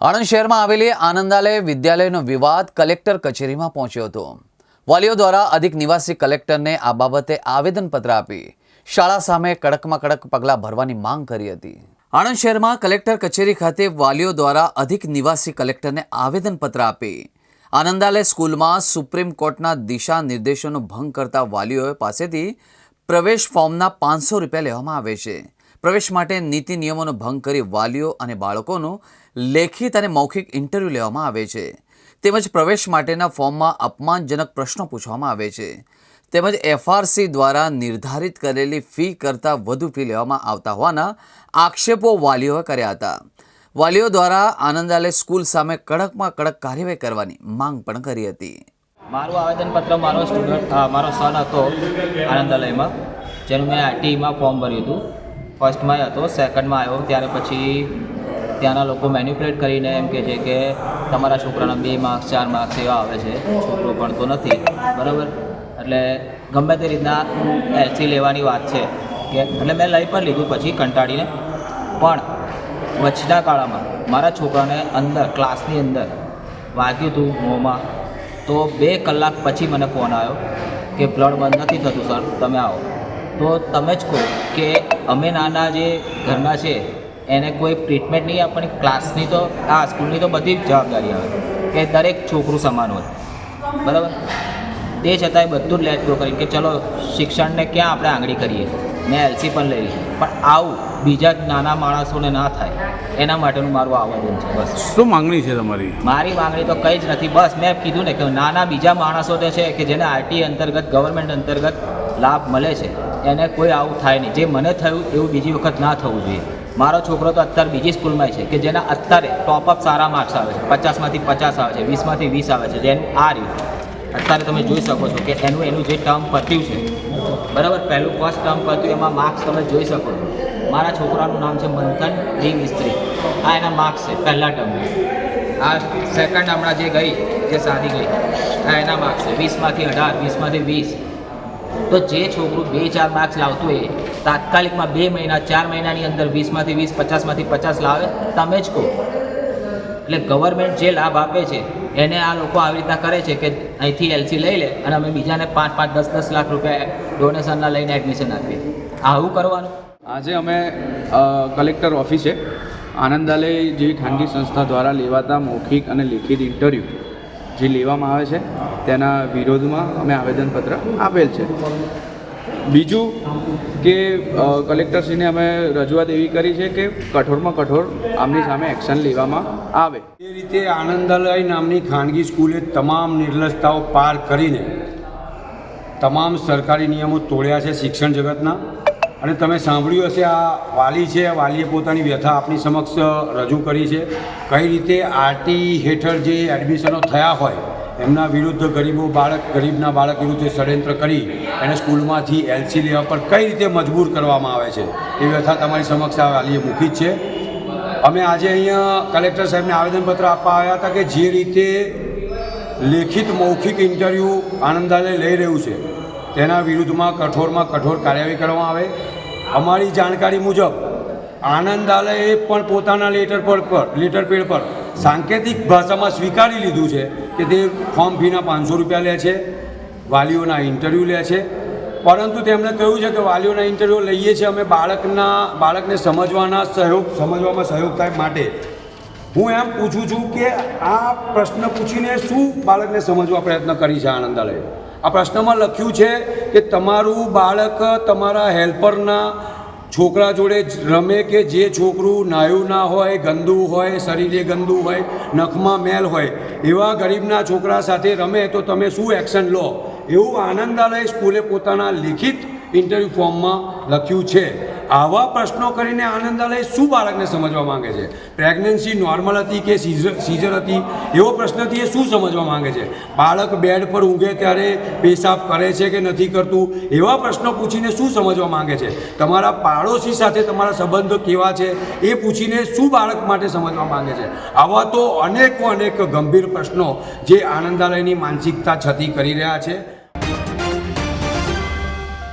આણંદ શહેરમાં આવેલી આનંદાલય વિદ્યાલયનો વિવાદ કલેક્ટર કચેરીમાં પહોંચ્યો હતો. વાલીઓ દ્વારા અધિક નિવાસી કલેક્ટરને આ બાબતે આવેદનપત્ર આપી શાળા સામે કડકમાં કડક પગલાં ભરવાની માંગ કરી હતી. આણંદ શહેરમાં કલેક્ટર કચેરી ખાતે વાલીઓ દ્વારા અધિક નિવાસી કલેક્ટરને આવેદનપત્ર આપી આનંદાલય સ્કૂલમાં સુપ્રીમ કોર્ટના દિશા નિર્દેશોનો ભંગ કરતા વાલીઓ પાસેથી પ્રવેશ ફોર્મના પાંચસો રૂપિયા લેવામાં આવે છે. પ્રવેશ માટે નીતિ નિયમોનો ભંગ કરી વાલીઓ અને બાળકોનું લેખિત અને મૌખિક ઇન્ટરવ્યૂ લેવામાં આવે છે. તેમજ પ્રવેશ માટેના ફોર્મમાં અપમાનજનક પ્રશ્નો પૂછવામાં આવે છે. તેમજ એફઆરસી દ્વારા નિર્ધારિત કરેલી ફી કરતાં વધુ ફી લેવામાં આવતા હોવાના આક્ષેપો વાલીઓએ કર્યા હતા. વાલીઓ દ્વારા આનંદાલય સ્કૂલ સામે કડકમાં કડક કાર્યવાહી કરવાની માંગ પણ કરી હતી. મારું આવેદનપત્ર મારો સ્ટુડન્ટ મારો સન હતો આનંદાલયમાં જેનું મેં આઈટીમાં ફોર્મ ભર્યું હતું. ફર્સ્ટમાં હતો સેકન્ડમાં આવ્યો, ત્યારે પછી ત્યાંના લોકો મેન્યુપ્યુલેટ કરીને એમ કહે છે કે તમારા છોકરાના બે માર્ક્સ ચાર માર્ક્સ એવા આવે છે, છોકરો ભણતો નથી. બરાબર? એટલે ગમે તે રીતના એલસી લેવાની વાત છે. કે એટલે મેં લઈ પણ લીધું, પછી કંટાળીને. પણ વચના કાળામાં મારા છોકરાને અંદર ક્લાસની અંદર વાગ્યું હતું મોંમાં તો બે કલાક પછી મને ફોન આવ્યો કે બ્લડ બંધ નથી થતું, સર. તમે આવો. તો તમે જ કહો કે અમે નાના જે ઘરના છે, એને કોઈ ટ્રીટમેન્ટ નહીં આપવાની ક્લાસની તો, આ સ્કૂલની તો બધી જ જવાબદારી આવે કે દરેક છોકરું સમાન હોય. બરાબર? તે છતાંય બધું જ લેટ ગો કરી કે ચલો, શિક્ષણને ક્યાં આપણે આંગળી કરીએ? મેં એલસી પણ લઈ લીધી. પણ આવું બીજા નાના માણસોને ના થાય એના માટેનું મારું આવેદન છે બસ. શું માંગણી છે તમારી? મારી માંગણી તો કંઈ જ નથી બસ મેં કીધું ને કે નાના બીજા માણસો જે છે કે જેને આરટી અંતર્ગત ગવર્મેન્ટ અંતર્ગત લાભ મળે છે એને કોઈ આવું થાય નહીં. જે મને થયું એવું બીજી વખત ના થવું જોઈએ. મારો છોકરો તો અત્યારે બીજી સ્કૂલમાં છે કે જેના અત્યારે ટોપઅપ સારા માર્ક્સ આવે છે. પચાસમાંથી પચાસ આવે છે વીસમાંથી વીસ આવે છે. જેનું આ રીતે. અત્યારે તમે જોઈ શકો છો કે એનું એનું જે ટર્મ પત્યું છે બરાબર, પહેલું ફર્સ્ટ ટર્મ પત્યું એમાં માર્ક્સ તમે જોઈ શકો છો. મારા છોકરાનું નામ છે મંથન ડી મિસ્ત્રી. આ એના માર્ક્સ છે, પહેલા ટર્મના આ સેકન્ડ હમણાં જે ગઈ, જે સાદી ગઈ આ એના માર્ક્સ છે. વીસમાંથી અઢાર, વીસમાંથી વીસ. તો જે છોકરું બે, ચાર માર્ક્સ લાવતું હોય, તાત્કાલિકમાં બે મહિના, ચાર મહિનાની અંદર વીસમાંથી વીસ, પચાસમાંથી પચાસ લાવે, તમે જ કહો. એટલે ગવર્મેન્ટ જે લાભ આપે છે, એને આ લોકો આવી રીતના કરે છે કે અહીંથી એલસી લઈ લે અને અમે બીજાને પાંચ પાંચ, દસ દસ લાખ રૂપિયા ડોનેશનના લઈને એડમિશન આપીએ. આવું કરવાનું. આજે અમે કલેક્ટર ઓફિસે આનંદાલય જેવી ખાનગી સંસ્થા દ્વારા લેવાતા મૌખિક અને લેખિત ઇન્ટરવ્યૂ જે લેવામાં આવે છે, તેના વિરોધમાં અમે આવેદનપત્ર આપેલ છે. બીજું કે કલેક્ટરશ્રીને અમે રજૂઆત એવી કરી છે કે કઠોરમાં કઠોર આમની સામે એક્શન લેવામાં આવે. એ રીતે આનંદાલય નામની ખાનગી સ્કૂલે તમામ નિર્લજતાઓ પાર કરીને તમામ સરકારી નિયમો તોડ્યા છે શિક્ષણ જગતના. અને તમે સાંભળ્યું હશે આ વાલી છે વાલીએ પોતાની વ્યથા આપની સમક્ષ રજૂ કરી છે. કઈ રીતે આરટી હેઠળ જે એડમિશનો થયા હોય, એમના વિરુદ્ધ ગરીબો, બાળક, ગરીબના બાળક વિરુદ્ધ ષડયંત્ર કરી, એને સ્કૂલમાંથી એલસી લેવા પર કઈ રીતે મજબૂર કરવામાં આવે છે? એ વ્યથા તમારી સમક્ષ આ વાલીએ મૂકી જ છે. અમે આજે અહીંયા કલેક્ટર સાહેબને આવેદનપત્ર આપવા આવ્યા હતા કે જે રીતે લેખિત મૌખિક ઇન્ટરવ્યૂ આનંદાલય લઈ રહ્યું છે, તેના વિરુદ્ધમાં કઠોરમાં કઠોર કાર્યવાહી કરવામાં આવે. અમારી જાણકારી મુજબ, આનંદાલયે પણ પોતાના લેટર પર પર, લેટર પેડ પર સાંકેતિક ભાષામાં સ્વીકારી લીધું છે કે તે ફોર્મ ફીના પાંચસો રૂપિયા લે છે, વાલીઓના ઇન્ટરવ્યૂ લે છે પરંતુ તેમણે કહ્યું છે કે વાલીઓના ઇન્ટરવ્યૂ લઈએ છીએ અમે બાળકના, બાળકને સમજવાના સહયોગ સમજવામાં સહયોગ થાય માટે. હું એમ પૂછું છું કે આ પ્રશ્ન પૂછીને શું બાળકને સમજવા પ્રયત્ન કરી છે આનંદાલય આ પ્રશ્નમાં લખ્યું છે કે તમારું બાળક તમારા હેલ્પરના છોકરા જોડે રમે કે જે છોકરું નાયું ના હોય, ગંદુ હોય, શરીરે ગંદુ હોય, નખમાં મેલ હોય, એવા ગરીબના છોકરા સાથે રમે તો તમે શું એક્શન લો? એવું આનંદાલય સ્કૂલે પોતાના લિખિત ઇન્ટરવ્યૂ ફોર્મમાં લખ્યું છે. આવા પ્રશ્નો કરીને આનંદાલય શું બાળકને સમજવા માંગે છે? પ્રેગ્નન્સી નોર્મલ હતી કે સીઝર સીઝર હતી? એવો પ્રશ્નથી એ શું સમજવા માંગે છે? બાળક બેડ પર ઊંઘે ત્યારે પેશાબ કરે છે કે નથી કરતું? એવા પ્રશ્નો પૂછીને શું સમજવા માંગે છે? તમારા પાડોશી સાથે તમારા સંબંધો કેવા છે? એ પૂછીને શું બાળક માટે સમજવા માંગે છે? આવા તો અનેકો અનેક ગંભીર પ્રશ્નો જે આનંદાલયની માનસિકતા છતી કરી રહ્યા છે.